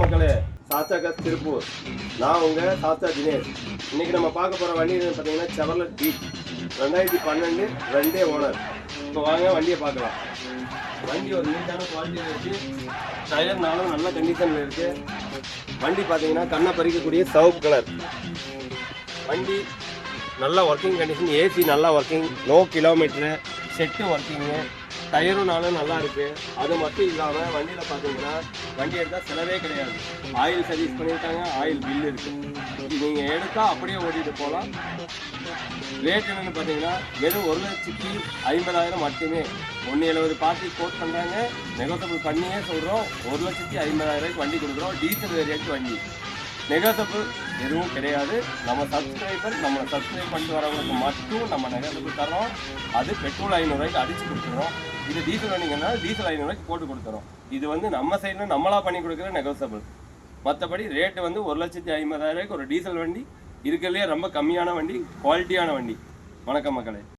ஆச்சாகாஸ் திருப்பூர். நான் உங்கள் சாச்சா தினேஷ். இன்னைக்கு நம்ம பார்க்க போகிற வண்டி பார்த்தீங்கன்னா செவர்லட் பீச் ரெண்டாயிரத்தி பன்னெண்டு ரெண்டே ஓனர். இப்போ வாங்க வண்டியை பார்க்கலாம். வண்டி ஒரு நீட்டான குவாலிட்டியில் இருக்குது டயர்னாலும் நல்ல கண்டிஷனில் இருக்குது வண்டி பார்த்தீங்கன்னா கண்ணை பறிக்கக்கூடிய சவுப் கலர் வண்டி நல்ல ஒர்க்கிங் கண்டிஷன் ஏசி நல்லா working low kilometre set working டயருனாலும் நல்லா இருக்கு. அது மட்டும் இல்லாமல் வண்டியில் பார்த்தீங்கன்னா வண்டி எடுத்தால் செலவே கிடையாது. ஆயில் சர்வீஸ் பண்ணியிருக்காங்க ஆயில் பில் இருக்கு. நீங்கள் எடுத்தால் அப்படியே ஓட்டிட்டு போகலாம். ரேட் என்னன்னு பார்த்தீங்கன்னா வெறும் ஒரு லட்சத்தி ஐம்பதாயிரம் மட்டுமே. ஒன்று எழுபது பார்ட்டி கோட் பண்ணுறாங்க நெகோசபிள் பண்ணியே சொல்கிறோம் ஒரு லட்சத்தி ஐம்பதாயிரம் வண்டி கொடுக்குறோம். டீசல் வேரியன்ட் வண்டி. நெகோசபிள் எதுவும் கிடையாது. நம்ம சப்ஸ்கிரைபர் நம்ம சப்ஸ்கிரைப் பண்ணிட்டு வரவங்களுக்கு மட்டும் நம்ம நெகோசபிள் தரோம் அது பெட்ரோல் ஐநூறுரூவாய்க்கு அடிச்சு கொடுத்துறோம் இது டீசல் வண்டிங்கன்னா டீசல் ஐநூறுரூவாய்க்கு போட்டு கொடுத்துறோம் இது வந்து நம்ம சைடில் நம்மளாக பண்ணி கொடுக்குற நெகோசபிள் மற்றபடி ரேட்டு வந்து ஒரு லட்சத்தி ஐம்பதாயிரம் ரூபாய்க்கு ஒரு டீசல் வண்டி இருக்கிறதுலே ரொம்ப கம்மியான வண்டி குவாலிட்டியான வண்டி. வணக்கம் மக்களே.